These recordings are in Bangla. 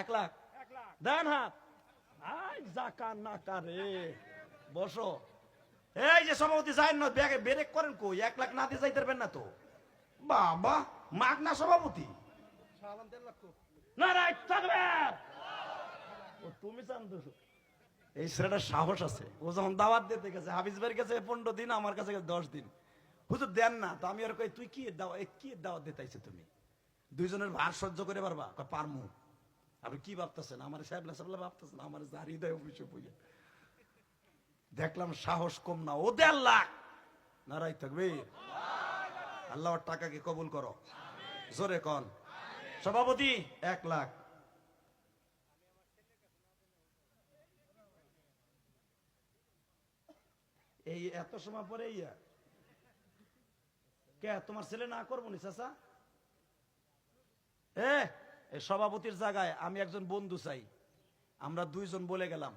এক লাখ। দেন হাত। বসো। এই যে সভাপতি ব্যাগে ব্রেক করেন কই? এক লাখ না দিয়ে যাইতে না তো। বাবা, মাগ না সভাপতি? তুমি এই ছেলেটার সাহস আছে। ও যখন দাওয়াত দিতে গেছে, হাফিজ ভাইয়ের কাছে পনেরো দিন, আমার কাছে দশ দিন। হুজুর, দেন না। তো আমি আর কই, তুই কি দাওয়া কি দাওয়াত দিতে তুমি? দুইজনের ভার সহ্য করে পারবা? পারমু। আপনি কি ভাবতেছেন? আমার সাহেবলা সাহেবলা ভাবতেছেন, আমার যা হৃদয় অফিসে বুঝে দেখলাম সাহস কম না। ও দেড় লাখ নারাই থাকবে আল্লাহর টাকাকে কবুল করো। জোরে কন। সভাপতি, এক লাখ। এই এত সময় পরে ইয়া। কে, তোমার ছেলে না করব নি, চাচা? এ এই সভাপতির জায়গায় আমি একজন বন্ধু চাই। আমরা দুইজন বলে গেলাম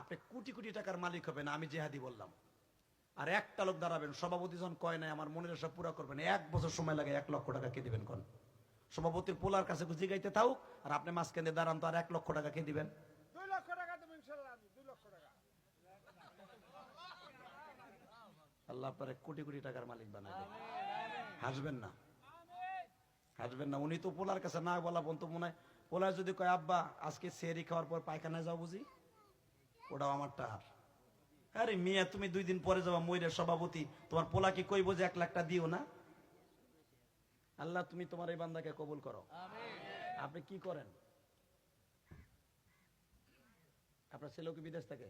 আপনি কোটি কোটি টাকার মালিক হবেন আমি জেহাদি বললাম। আর একটা লোক দাঁড়াবেন সভাপতি যখন কয় নাই আমার মনের আশা পুরা করবেন। এক বছর সময় লাগে এক লক্ষ টাকা কে দিবেন কোন। সভাপতির পোলার কাছে বুঝি গাইতে থাকুক আর আপনি মাঝখানে দাঁড়ান তো আর এক লক্ষ টাকা কে দিবেন। আল্লাহ আপনার কোটি কোটি টাকার মালিক বানাবে হাসবেন না। হাসবেন না। উনি তো পোলার কাছে না বলা পর্যন্ত মনে হয় পোলার যদি কয় আব্বা আজকে সেরি খাওয়ার পর পায়খানায় যাও বুঝি? ওটাও আমার টাহার আরে মিয়া তুমি দুই দিন পরে যাবা ময়ূরের সভাপতি। তোমার পোলা কি কইবো যে এক লাখটা দিও না? আল্লাহ তুমি তোমার এই বান্দাকে কবুল করো। আপনি কি করেন? আপনার ছেলেও কি বিদেশ থেকে?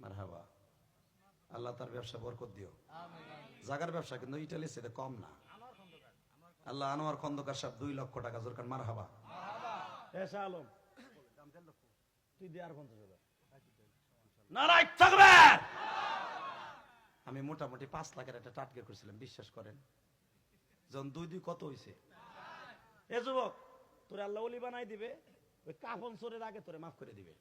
মারহাবা। আল্লাহ তার ব্যবসা বরকত দিও। জাগার ব্যবসা কিন্তু ইটালি সেটা কম না। আল্লাহ আনোয়ার খন্দকার সাহেব দুই লক্ষ টাকা জোরকার মার হাবা আলম তুই দে আর পঞ্চাশ হাজার। আমি মোটামুটি পাঁচ লাখের একটা টাটকে করেছিলাম বিশ্বাস করেন। যখন দুই দুই কত হইছে? এ যুবক তোরে আল্লাহ ওলি বানাই দিবে ওই কাফন চোরের আগে তোরে মাফ করে দিবে।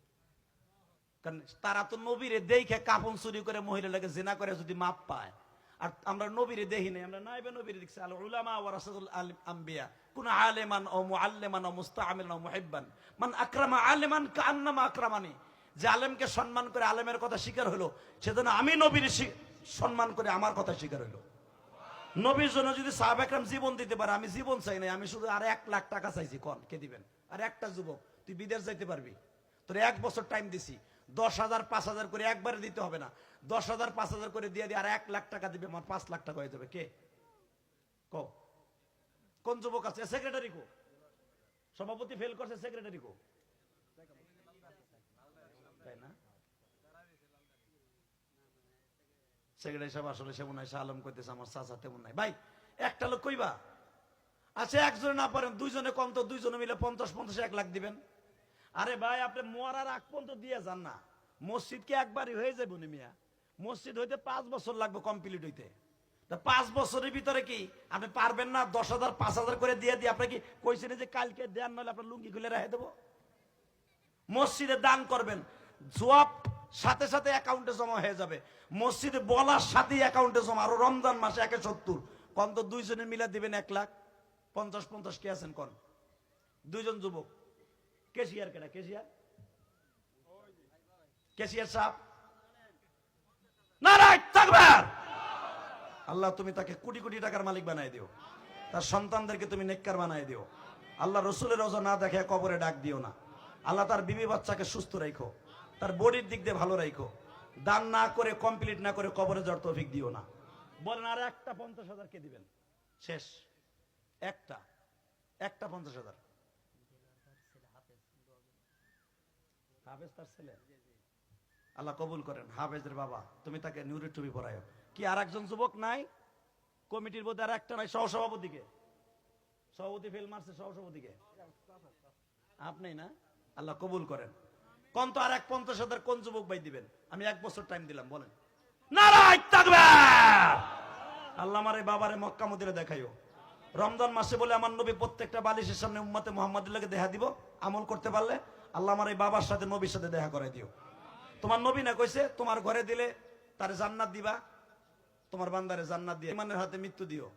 কারণ তারা তো নবীরে দেখে কাপন চুরি করে মহিলা লাগে জেনা করে যদি মাপ পায়। আর আমরা নবীরে দেখি নাই, আমরা নাইবে নবীরে দেখছি। আল উলামা ওয়া রাসূলুল আল- আম্বিয়া। কোন আলেমান ও মুআল্লিমান ও মুস্তাআমিলান ও মুহিব্বান। মান আকরামা আলেমান কান্নামা আকরামানি। যে আলেমকে সম্মান করে আলেমের কথা স্বীকার হলো, সেজন্য আমি নবীর সম্মান করে আমার কথা স্বীকার হলো। নবীর জন্য যদি সাহাব একরাম জীবন দিতে পারে, আমি জীবন চাই নাই, আমি শুধু আর এক লাখ টাকা চাইছি। কন, কে দিবেন? আর একটা যুবক, তুই বিদেশ যাইতে পারবি? তোর এক বছর টাইম দিছি। দশ হাজার, পাঁচ হাজার করে একবারে দিতে হবে না। দশ হাজার, পাঁচ হাজার করে দিয়ে দিয়ে আর এক লাখ টাকা দিবে, আমার পাঁচ লাখ টাকা হয়ে যাবে। কে? কোন যুবক আছে? সেক্রেটারি কো? সভাপতি ফেল করছে সেক্রেটারি কো? তাই না? সেক্রেটারি সাহেব আসলে সে মনে হয় শাহ আলম করতেছে আমার চাচা তেমন নাই। ভাই, একটা লোক কইবা? আচ্ছা একজনে না পারেন, দুইজনে কম তো দুইজনে মিলে পঞ্চাশ পঞ্চাশ, এক লাখ দিবেন। আরে ভাই, আপনি মরার আগ পর্যন্ত দিয়ে যান না। মসজিদ কি একবারই হয়ে যাবে মিয়া? মসজিদ হইতে পাঁচ বছর লাগবে কমপ্লিট হইতে। তা পাঁচ বছরের ভিতরে কি আপনি পারবেন না দশ হাজার, পাঁচ হাজার করে দিয়ে দিয়ে আপনি কি কইছেন যে কালকে দেন নইলে আপনার লুঙ্গি খুলে রেখে দেবো? মসজিদে দান করবেন, জবাব সাথে সাথে অ্যাকাউন্টে জমা হয়ে যাবে। মসজিদে বলার সাথেই অ্যাকাউন্টে জমা, আরও রমজান মাসে একে সত্তর। কন তো দুইজনে মিলে দিবেন এক লাখ, পঞ্চাশ পঞ্চাশ কে আছেন কন? দুইজন যুবক। কেশিয়ার কেটা কেশিয়ার কেশিয়ার সাহেব নারায় থাকবে আল্লাহ, তুমি তাকে কোটি কোটি টাকার মালিক বানাই দিও। তার সন্তানদেরকে তুমি নেককার বানাই দিও। আল্লাহ, রসুলের রোজা না দেখে কবরে ডাক দিও না। আল্লাহ, তার বিবি বাচ্চাকে সুস্থ রাখো তার বডির দিক দিয়ে ভালো রাখো দান না করে কমপ্লিট না করে কবরে যাওয়ার তৌফিক দিও না। বলেন, আর একটা পঞ্চাশ হাজার কে দিবেন? শেষ। একটা। একটা পঞ্চাশ হাজার। হাফেজ তার ছেলে? আল্লাহ কবুল করেন। হাফেজের বাবা তুমি তাকে নিউরি টুবি পড়ায় কি আর একজন যুবক নাই? কমিটির মধ্যে আর একটা নাই সহসভাপতিকে। সভাপতি ফেল মারছে সহসভাপতিকে। আপনি না? আল্লাহ কবুল করেন। কোন তো আর এক পঞ্চাশ হাজার কোন যুবক ভাই দিবেন? আমি এক বছর টাইম দিলাম বলেন। আল্লাহ আমার এই বাবারে মক্কা মদিরে দেখাইও। রমজান মাসে বলে আমার নবী প্রত্যেকটা বালিশের সামনে উম্মতে মোহাম্মদুল্লাহকে দেখা দিব। আমল করতে পারলে আল্লাহ আমার এই বাবার সাথে, নবীর সাথে দেখা করে দিও। তোমার নবী না কইছে, তোমার ঘরে দিলে তারে জান্নাত দিবা, তোমার বান্দারে জান্নাত দিয়ে ইমানের হাতে মৃত্যু দিও।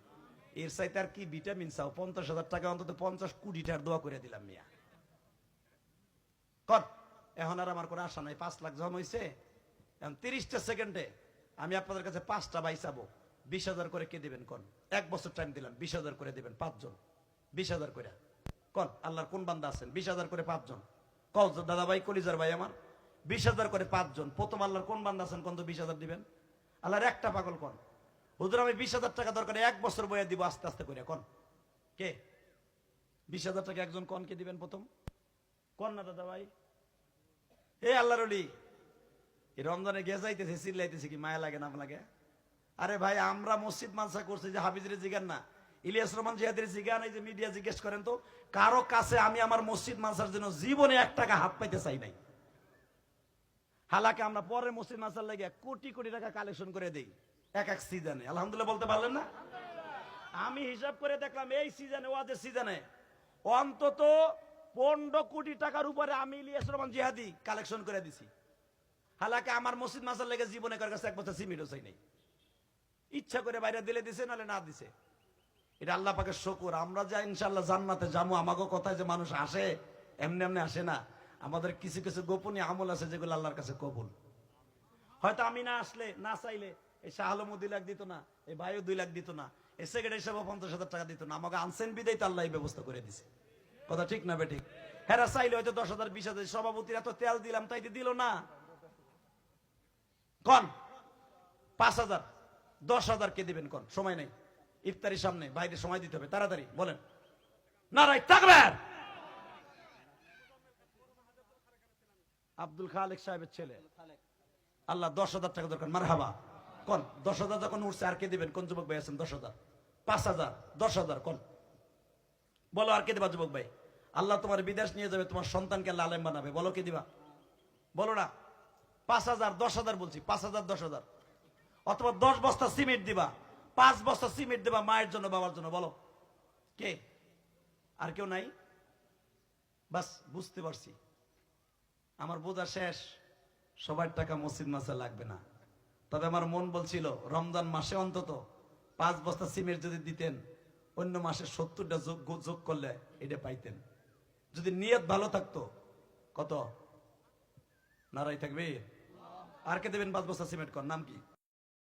এর চাইতে আর কি ভিটামিন চাও? পঞ্চাশ হাজার টাকা অন্তত পঞ্চাশ কোটি টাকার দোয়া করে দিলাম মিয়া। কর, এখন আর আমার কোনো আশা নাই, পাঁচ লাখ জমা হয়েছে এখন তিরিশটা সেকেন্ডে আমি আপনাদের কাছে পাঁচটা বাই চাবো। বিশ হাজার করে কে দিবেন কোন এক বছর টাইম দিলাম, বিশ হাজার করে দিবেন, পাঁচজন। বিশ হাজার করে কোন আল্লাহর কোন বান্দা আছেন? বিশ হাজার করে পাঁচজন। কল দাদা ভাই কলিজার ভাই আমার, বিশ হাজার করে পাঁচজন। প্রথম আল্লাহর কোন বান্দা আছেন কোন তো বিশ হাজার দিবেন? আল্লাহর একটা পাগল কোন। হুজুর, আমি বিশ হাজার টাকা দরকার, এক বছর বইয়া দিব, আস্তে আস্তে করে কোন। কে? বিশ হাজার টাকা একজন কোন কে দিবেন প্রথম? কোন না দাদা ভাই এ আল্লাহর এই রমজানে গে যাইতেছে চিল্লাইতেছে কি, মায়া লাগে না লাগে? আরে ভাই, আমরা মসজিদ মানসা করছি যে হাফিজরে জিগান না। ইলিয়াস রহমান জিহাদের জিগান এই যে মিডিয়া জিজ্ঞেস করেন তো, কারও কাছে আমি আমার মসজিদ মানসার জন্য জীবনে এক টাকা হাত পাইতে চাই নাই। হালাকে আমরা পরে মসজিদ মানসার লাগে কোটি কোটি টাকা কালেকশন করে দেই, এক এক সিজনে আলহামদুলিল্লাহ বলতে পারলেন না? আমি হিসাব করে দেখলাম এই সিজনে ওয়াজের সিজনে অন্তত পনেরো কোটি টাকার উপরে আমি ইলিয়াস রহমান জিহাদি কালেকশন করে দিছি। হালাকে আমার মসজিদ মাসার লেগে জীবনে কার কাছে এক বছর সিমিটও চাই নাই। ইচ্ছা করে বাইরে দিলে দিছে, নাহলে না দিছে। এটা আল্লাহ পাকের শকুর। আমরা যা ইনশাল্লাহ জান্নাতে যাব আমাকে কথায় যে মানুষ আসে, এমনি এমনি আসে না। আমাদের কিছু কিছু গোপনীয় আমল আছে যেগুলো আল্লাহর কাছে কবুল। হয়তো আমি না আসলে, না চাইলে, এই শাহ দুই লাখ দিত না, এই ভাইও দুই লাখ দিত না, এই সেক্রেটারি সাহেব পঞ্চাশ হাজার টাকা দিত না, আমাকে আনসেন বিদায় তো আল্লাহ ব্যবস্থা করে দিছে। কথা ঠিক না বেঠিক? হ্যাঁ চাইলে হয়তো দশ হাজার, বিশ হাজার, সভাপতিরা এত তেল দিলাম, তাই দিল না। কন? পাঁচ হাজার, দশ হাজার কে দিবেন কন? সময় নেই। ইফতারির সামনে বাইরে সময় দিতে হবে, তাড়াতাড়ি বলেন। না রাই থাকবেন আব্দুল খালেক সাহেবের ছেলে। আল্লাহ দশ হাজার টাকা দরকার মার হাবা কোন, দশ হাজার যখন উঠছে, আর কে দিবেন? কোন যুবক ভাই আছেন? দশ হাজার। পাঁচ হাজার, দশ হাজার, কোন? বলো, আর কে দিবা যুবক ভাই? আল্লাহ তোমার বিদেশ নিয়ে যাবে, তোমার সন্তানকে আল্লাহ আলেম বানাবে। বলো, কে দিবা? বলো না। পাঁচ হাজার, দশ হাজার বলছি, পাঁচ হাজার, দশ হাজার। অথবা দশ বস্তা সিমেন্ট দিবা। পাঁচ বস্তা সিমেন্ট দিবা মায়ের জন্য, বাবার জন্য, বলো। কে? আর কেউ নাই? বাস, বুঝতে পারছি। আমার বোঝা শেষ। সবার টাকা মসজিদ মাসে লাগবে না। তবে আমার মন বলছিল, রমজান মাসে অন্তত পাঁচ বস্তা সিমেন্ট যদি দিতেন, অন্য মাসে সত্তরটা যোগ যোগ করলে এটা পাইতেন। যদি নিয়ত ভালো থাকতো, কত? নারাই থাকবে? আর কে দেবেন পাঁচ বস্তা সিমেন্ট কর? নাম কি?